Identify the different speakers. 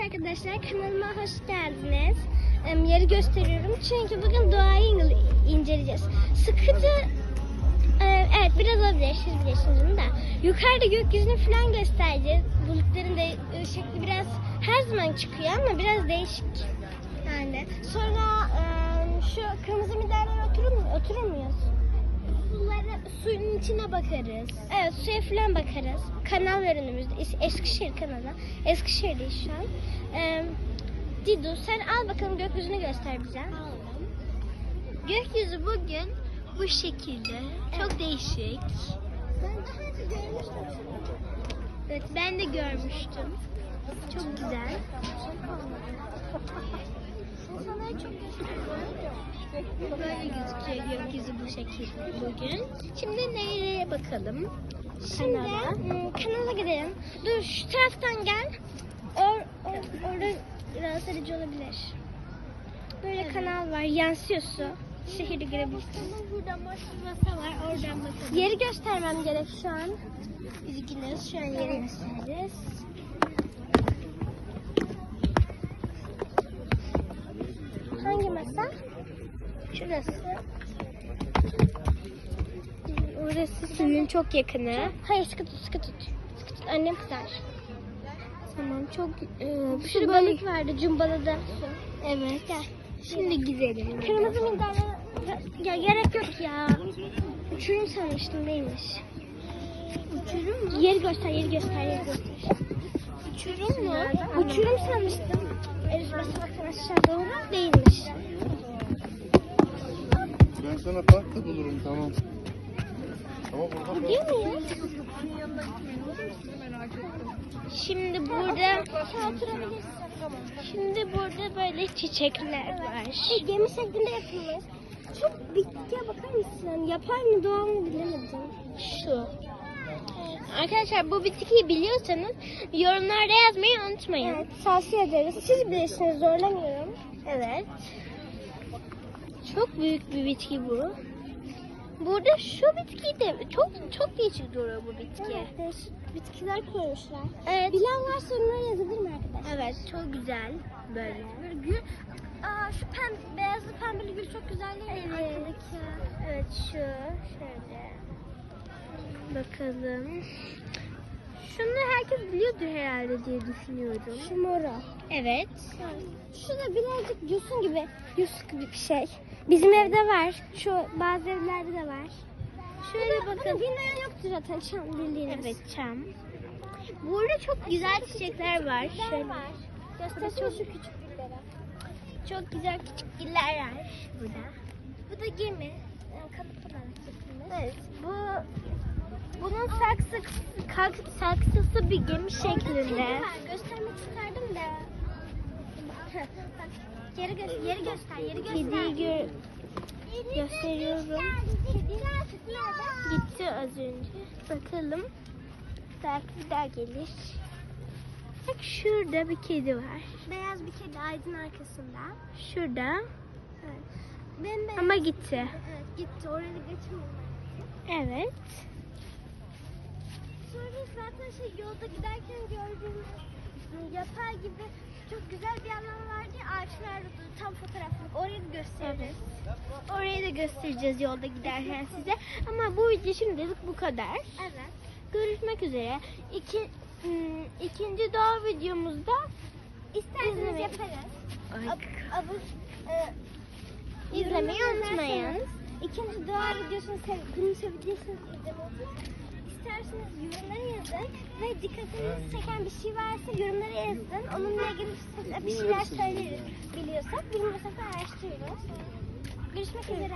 Speaker 1: Evet arkadaşlar kanalıma hoş geldiniz. Yeri gösteriyorum çünkü bugün doğayı in- inceleyeceğiz. Sıkıcı e, evet biraz olabilir siz bilirsiniz bunu da. Yukarıda gökyüzünü falan göstereceğiz. Bulutların da şekli biraz her zaman çıkıyor ama biraz değişik. Yani sonra em, şu kırmızı miderlere oturur, oturur muyuz? Sulara, suyun içine bakarız. Evet suya falan bakarız. Kanal var önümüzde. Es- Eskişehir kanalı. Eskişehir'deyiz şu an. Ee, Didu sen al bakalım gökyüzünü göster bize.
Speaker 2: Gökyüzü bugün bu şekilde. Çok değişik.
Speaker 1: Ben daha önce görmüştüm.
Speaker 2: Evet ben de görmüştüm. Çok güzel.
Speaker 1: İnsanlara çok gösteriyor.
Speaker 2: Böyle gözüküyor gökyüzü bu şekilde bugün. Şimdi nereye bakalım?
Speaker 1: Şimdi
Speaker 2: Kanala.
Speaker 1: hmm, kanala gidelim. Dur şu taraftan gel. Or, or, orada rahatsız edici olabilir. Böyle kanal var. Yansıyor su. Şehirde görebilirsin.
Speaker 2: Burada boş bir masa var. Oradan bakalım.
Speaker 1: Yeri göstermem gerek şu an. Üzgünüz. Şu an yeri göstereceğiz. Şurası.
Speaker 2: Orası suyun çok yakını.
Speaker 1: Hayır sıkı tut sıkı tut. Sıkı tut annem kızar.
Speaker 2: Tamam çok e,
Speaker 1: Bir sürü
Speaker 2: balık.
Speaker 1: vardı cumbaladı. Su.
Speaker 2: Evet.
Speaker 1: Gel.
Speaker 2: Şimdi gidelim.
Speaker 1: Kırmızı minderler. Ya gerek yok ya. Uçurum sanmıştım değilmiş.
Speaker 2: Uçurum mu?
Speaker 1: Yeri göster, yeri göster, yeri göster.
Speaker 2: Uçurum mu?
Speaker 1: Uçurum sanmıştım. Elif basamaktan aşağı doğru değilmiş.
Speaker 3: Sana park da bulurum tamam. Ama burada
Speaker 1: Gidiyor muyuz?
Speaker 2: Şimdi burada şimdi burada böyle çiçekler var.
Speaker 1: Şey, gemi şeklinde yapılmış. Çok bitkiye bakar mısın? Yapar mı doğal mı bilemedim.
Speaker 2: Şu. Arkadaşlar bu bitkiyi biliyorsanız yorumlarda yazmayı unutmayın.
Speaker 1: Evet, tavsiye ederiz. Siz bilirsiniz, zorlamıyorum.
Speaker 2: Evet. Çok büyük bir bitki bu. Burada şu bitki de çok çok değişik duruyor bu bitki.
Speaker 1: Evet, değişik bitkiler koymuşlar.
Speaker 2: Evet.
Speaker 1: Bilen varsa onları yazabilir mi arkadaşlar?
Speaker 2: Evet, çok güzel böyle.
Speaker 1: Böyle gül. Aa, şu pem, beyazlı pembeli gül çok güzel değil mi?
Speaker 2: Evet.
Speaker 1: Arkadaki.
Speaker 2: Evet şu şöyle. Bakalım. Şunu herkes biliyordur herhalde diye düşünüyorum.
Speaker 1: Şu moru.
Speaker 2: Evet.
Speaker 1: Şu da birazcık yosun gibi, yosun gibi bir şey. Bizim evde var. Şu bazı evlerde de var.
Speaker 2: Şöyle
Speaker 1: Bakın
Speaker 2: bakalım.
Speaker 1: bilmeyen yoktur zaten çam bildiğiniz.
Speaker 2: Evet çam. Burada çok güzel çiçekler var.
Speaker 1: Güller
Speaker 2: Şöyle.
Speaker 1: var. Göstersene
Speaker 2: çok-
Speaker 1: şu küçük gülleri.
Speaker 2: Çok güzel küçük giller var burada.
Speaker 1: Bu da gemi. Yani kalıp olarak yapılmış.
Speaker 2: Evet. Bu bunun saksı kalk- saksısı bir gemi
Speaker 1: Orada
Speaker 2: şeklinde.
Speaker 1: kedi var. Göstermek isterdim de. Bak, yeri, gö- yeri göster, yeri göster.
Speaker 2: Kediyi gö- gösteriyorum. Gitti az önce. Bakalım. Belki bir daha gelir. Bak şurada bir kedi var.
Speaker 1: Beyaz bir kedi ağacın arkasında.
Speaker 2: Şurada.
Speaker 1: Evet. Bembeyaz.
Speaker 2: Ama gitti.
Speaker 1: Evet gitti. Oraya geçmiyor.
Speaker 2: Evet.
Speaker 1: Sonra zaten şey yolda giderken gördüğümüz yapay gibi çok güzel bir alan vardı ağaçlar tam fotoğraflık. Orayı da gösteririz.
Speaker 2: Orayı da göstereceğiz yolda giderken size. Ama bu video şimdilik bu kadar.
Speaker 1: Evet.
Speaker 2: Görüşmek üzere. İki, ım, ikinci doğa videomuzda
Speaker 1: İsterseniz yaparız. Ab, abuz, e,
Speaker 2: İzlemeyi unutmayın.
Speaker 1: İkinci doğa videosunu sev, bunu seveceksiniz izlemeyi. İsterseniz yorumları yazın ve dikkatinizi çeken bir şey varsa yorumlara yazın. Onunla ilgili size bir şeyler söyleriz biliyorsak. Bilmiyorsak da araştırırız. Görüşmek üzere.